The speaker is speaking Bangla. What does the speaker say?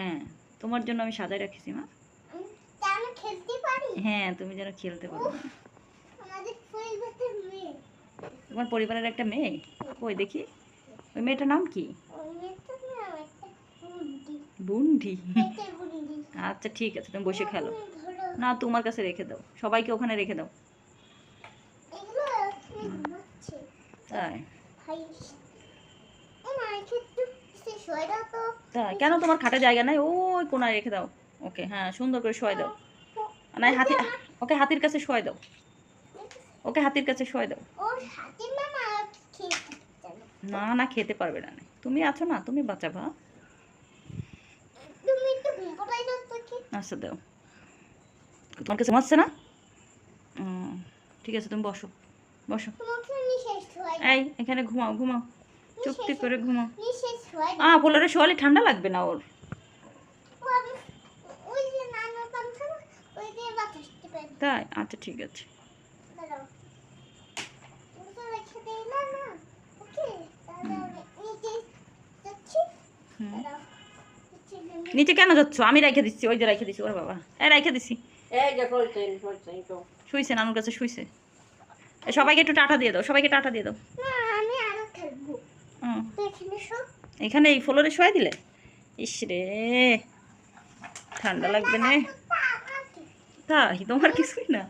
হ্যাঁ তোমার জন্য আমি সাজায় রাখছি মা। খেলতে হ্যাঁ তুমি যেন খেলতে পারো। তোমার পরিবারের একটা মেয়ে? কই দেখি। ওই মেয়েটার নাম কি? ওই বুন্ডি। আচ্ছা ঠিক আছে তুমি বসে খেলো। না তোমার কাছে রেখে দাও। সবাইকে ওখানে রেখে দাও। তাই? তাই কেন তোমার খাটে জায়গা নাই? ওই কোনায় রেখে দাও। ওকে হ্যাঁ সুন্দর করে শোয় দাও। নাই হাতি ওকে হাতির কাছে শোয় দাও। ওকে হাতির কাছে শোয় দাও। না। না খেতে পারবে না। তুমি আছো না? তুমি বাঁচাবা আচ্ছা দাও। তোমার কাছে ঘুমাচ্ছে না? ঠিক আছে তুমি বসো। বসো। এই এখানে ঘুমাও ঘুমাও। চুপটি করে ঘুমাও। আ পোলারে শোয়ালে ঠান্ডা লাগবে না ওর। তাই? আচ্ছা ঠিক আছে। দাঁড়াও। তুমি তো রেখে দিলে না। ওকে তাহলে আমি নিচে কেন যাচ্ছ? আমি রেখে দিচ্ছি ওই যে রেখে দিচ্ছি ওর বাবা। এ রেখে দিচ্ছি শুইছে নানুর কাছে শুইছে। সবাইকে একটু টাটা দিয়ে দাও সবাইকে টাটা দিয়ে দাও। আমি আরও খেলব। হুম। এখানে এই ফ্লোরে শোয়াই দিলে? ইস রে ঠান্ডা লাগবে না। তাই তোমার কিছুই না?